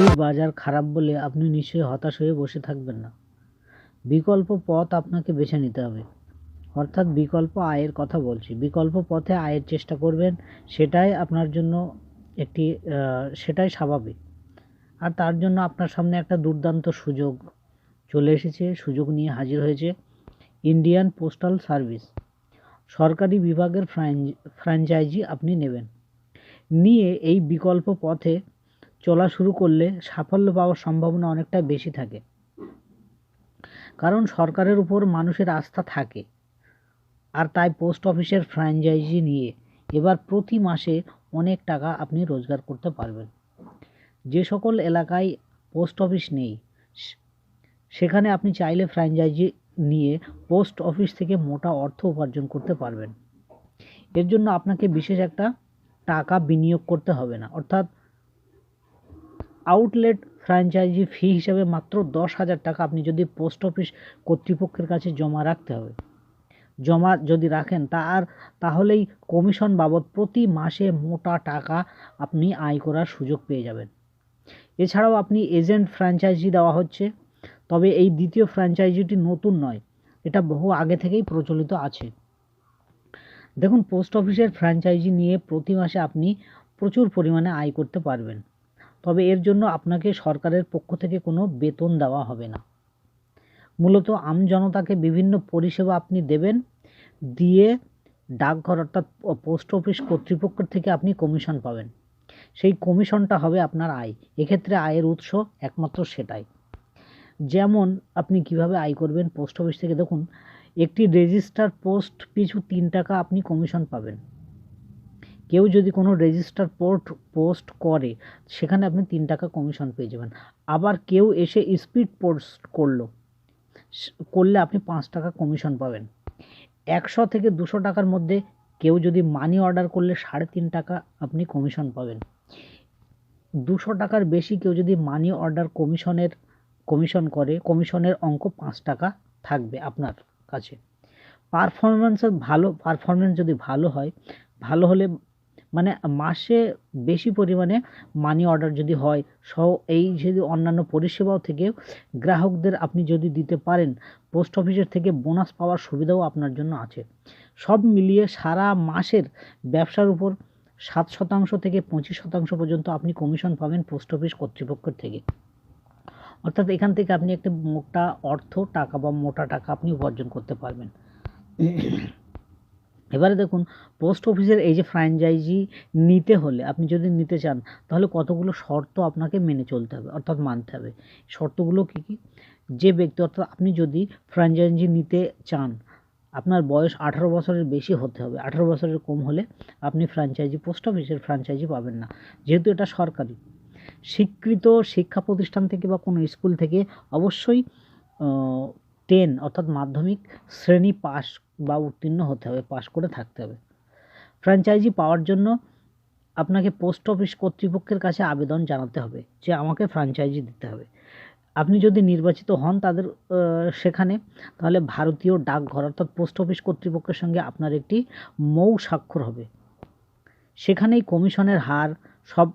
চাকরির বাজার খারাপ বলে আপনি নিশ্চয়ই হতাশ হয়ে বসে থাকবেন না। বিকল্প পথ আপনাকে বেছে নিতে হবে। অর্থাৎ বিকল্প আয়ের কথা বলছি। বিকল্প পথে আয়ের চেষ্টা করবেন, সেটাই আপনার জন্য একটি সেটাই স্বাভাবিক। আর তার জন্য আপনার সামনে একটা দুর্দান্ত সুযোগ চলে এসেছে, সুযোগ নিয়ে হাজির হয়েছে ইন্ডিয়ান পোস্টাল সার্ভিস। সরকারি বিভাগের ফ্র্যাঞ্চ- ফ্র্যাঞ্চাইজি আপনি নেবেন। নিয়ে এই বিকল্প পথে চলা শুরু করলে সাফল্য পাওয়ার সম্ভাবনা অনেকটা বেশি থাকে। কারণ সরকারের উপর মানুষের আস্থা থাকে। আর তাই পোস্ট অফিসের ফ্র্যাঞ্চাইজি নিয়ে এবার প্রতি মাসে অনেক টাকা আপনি রোজগার করতে পারবেন। যে সকল এলাকায় পোস্ট অফিস নেই সেখানে আপনি চাইলে ফ্র্যাঞ্চাইজি নিয়ে পোস্ট অফিস থেকে মোটা অর্থ উপার্জন করতে পারবেন। এর জন্য আপনাকে বিশেষ একটা টাকা বিনিয়োগ করতে হবে না। অর্থাৎ আউটলেট ফ্র্যাঞ্চাইজি ফি হিসাবে মাত্র দশ হাজার টাকা আপনি যদি পোস্ট অফিস কর্তৃপক্ষের কাছে জমা রাখতে হবে। জমা যদি রাখেন, তা আর তাহলেই কমিশন বাবদ প্রতি মাসে মোটা টাকা আপনি আয় করার সুযোগ পেয়ে যাবেন। এছাড়াও আপনি এজেন্ট ফ্র্যাঞ্চাইজি দেওয়া হচ্ছে, তবে এই দ্বিতীয় ফ্র্যাঞ্চাইজিটি নতুন নয়, এটা বহু আগে থেকেই প্রচলিত আছে। দেখুন পোস্ট অফিসের ফ্র্যাঞ্চাইজি নিয়ে প্রতি মাসে আপনি প্রচুর পরিমাণে আয় করতে পারবেন। তবে এর জন্য আপনাকে সরকারের পক্ষ থেকে কোনো বেতন দেওয়া হবে না। মূলত আমজনতাকে বিভিন্ন পরিষেবা আপনি দেবেন, দিয়ে ডাকঘর অর্থাৎ পোস্ট অফিস কর্তৃপক্ষের থেকে আপনি কমিশন পাবেন। সেই কমিশনটা হবে আপনার আয়। এক্ষেত্রে আয়ের উৎস একমাত্র সেটাই। যেমন আপনি কীভাবে আয় করবেন, পোস্ট অফিস থেকে দেখুন, একটি রেজিস্টার পোস্ট পিছু তিন টাকা আপনি কমিশন পাবেন। কেউ যদি কোনো রেজিস্টার পোর্ট পোস্ট করে, সেখানে আপনি তিন টাকা কমিশন পেয়ে যাবেন। আবার কেউ এসে স্পিড পোস্ট করল করলে আপনি পাঁচ টাকা কমিশন পাবেন। একশো থেকে দুশো টাকার মধ্যে কেউ যদি মানি অর্ডার করলে সাড়ে তিন টাকা আপনি কমিশন পাবেন। দুশো টাকার বেশি কেউ যদি মানি অর্ডার কমিশনের কমিশন করে কমিশনের অঙ্ক পাঁচ টাকা থাকবে আপনার কাছে। পারফরমেন্সের ভালো পারফরমেন্স যদি ভালো হয়, ভালো হলে মানে মাসে বেশি পরিমাণে মানি অর্ডার যদি হয়, সহ এই যদি অন্যান্য পরিষেবাও থেকে গ্রাহকদের আপনি যদি দিতে পারেন পোস্ট অফিসের থেকে বোনাস পাওয়ার সুবিধাও আপনার জন্য আছে। সব মিলিয়ে সারা মাসের ব্যবসার উপর সাত শতাংশ থেকে পঁচিশ শতাংশ পর্যন্ত আপনি কমিশন পাবেন পোস্ট অফিস কর্তৃপক্ষের থেকে। অর্থাৎ এখান থেকে আপনি একটা মোটা অর্থ টাকা বা মোটা টাকা আপনি উপার্জন করতে পারবেন। এবারে দেখুন পোস্ট অফিসের এই যে ফ্র্যাঞ্চাইজি নিতে হলে, আপনি যদি নিতে চান, তাহলে কতগুলো শর্ত আপনাকে মেনে চলতে হবে, অর্থাৎ মানতে হবে। শর্তগুলো কী কী? যে ব্যক্তি, অর্থাৎ আপনি যদি ফ্র্যাঞ্চাইজি নিতে চান, আপনার বয়স আঠারো বছরের বেশি হতে হবে। আঠারো বছরের কম হলে আপনি ফ্র্যাঞ্চাইজি পোস্ট অফিসের ফ্র্যাঞ্চাইজি পাবেন না। যেহেতু এটা সরকারি, স্বীকৃত শিক্ষা প্রতিষ্ঠান থেকে বা কোনো স্কুল থেকে অবশ্যই টেন অর্থাৎ মাধ্যমিক শ্রেণি পাস বা উত্তীর্ণ হতে হবে পাস করে থাকতে হবে। ফ্র্যাঞ্চাইজি পাওয়ার জন্য আপনাকে পোস্ট অফিস কর্তৃপক্ষের কাছে আবেদন জানাতে হবে যে আমাকে ফ্র্যাঞ্চাইজি দিতে হবে। আপনি যদি নির্বাচিত হন তাদের সেখানে, তাহলে ভারতীয় ডাকঘর অর্থাৎ পোস্ট অফিস কর্তৃপক্ষের সঙ্গে আপনার একটি মৌ স্বাক্ষর হবে। সেখানেই কমিশনের হার সব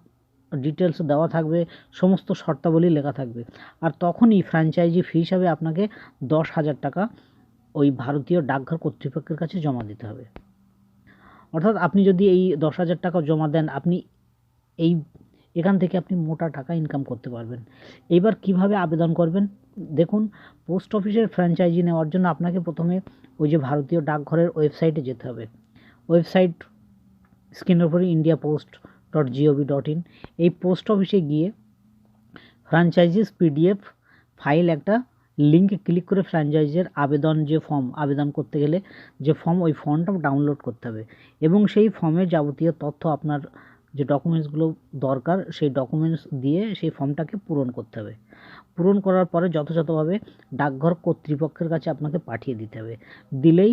ডিটেলস দেওয়া থাকবে, সমস্ত শর্তাবলী লেখা থাকবে। আর তখনই ফ্র্যাঞ্চাইজি ফি হিসাবে আপনাকে দশ হাজার টাকা ওই ভারতীয় ডাকঘর কর্তৃপক্ষের কাছে জমা দিতে হবে। অর্থাৎ আপনি যদি এই দশ হাজার টাকা জমা দেন, আপনি এই, এখান থেকে আপনি মোটা টাকা ইনকাম করতে পারবেন। এইবার কীভাবে আবেদন করবেন? দেখুন পোস্ট অফিসের ফ্র্যাঞ্চাইজি নেওয়ার জন্য আপনাকে প্রথমে ওই যে ভারতীয় ডাকঘরের ওয়েবসাইটে যেতে হবে। ওয়েবসাইট স্ক্রিনের উপরে India post dot gov dot in এই পোস্ট অফিসে গিয়ে ফ্র্যাঞ্চাইজিস পিডিএফ ফাইল একটা লিঙ্কে ক্লিক করে ফ্র্যাঞ্চাইজের আবেদন যে ফর্ম আবেদন করতে গেলে যে ফর্ম ওই ফর্মটা ডাউনলোড করতে হবে। এবং সেই ফর্মে যাবতীয় তথ্য আপনার যে ডকুমেন্টসগুলো দরকার, সেই ডকুমেন্টস দিয়ে সেই ফর্মটাকে পূরণ করতে হবে। পূরণ করার পরে যথাযথভাবে ডাকঘর কর্তৃপক্ষের কাছে আপনাকে পাঠিয়ে দিতে হবে। দিলেই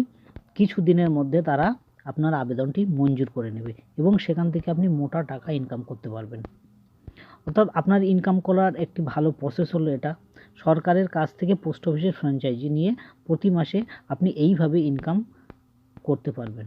কিছু দিনের মধ্যে তারা আপনার আবেদনটি মঞ্জুর করে নেবে এবং সেখান থেকে আপনি মোটা টাকা ইনকাম করতে পারবেন। অর্থাৎ আপনার ইনকাম করার একটি ভালো প্রসেস হলো এটা। সরকারের কাছ থেকে পোস্ট অফিসের ফ্র্যাঞ্চাইজি নিয়ে প্রতি মাসে আপনি এইভাবে ইনকাম করতে পারবেন।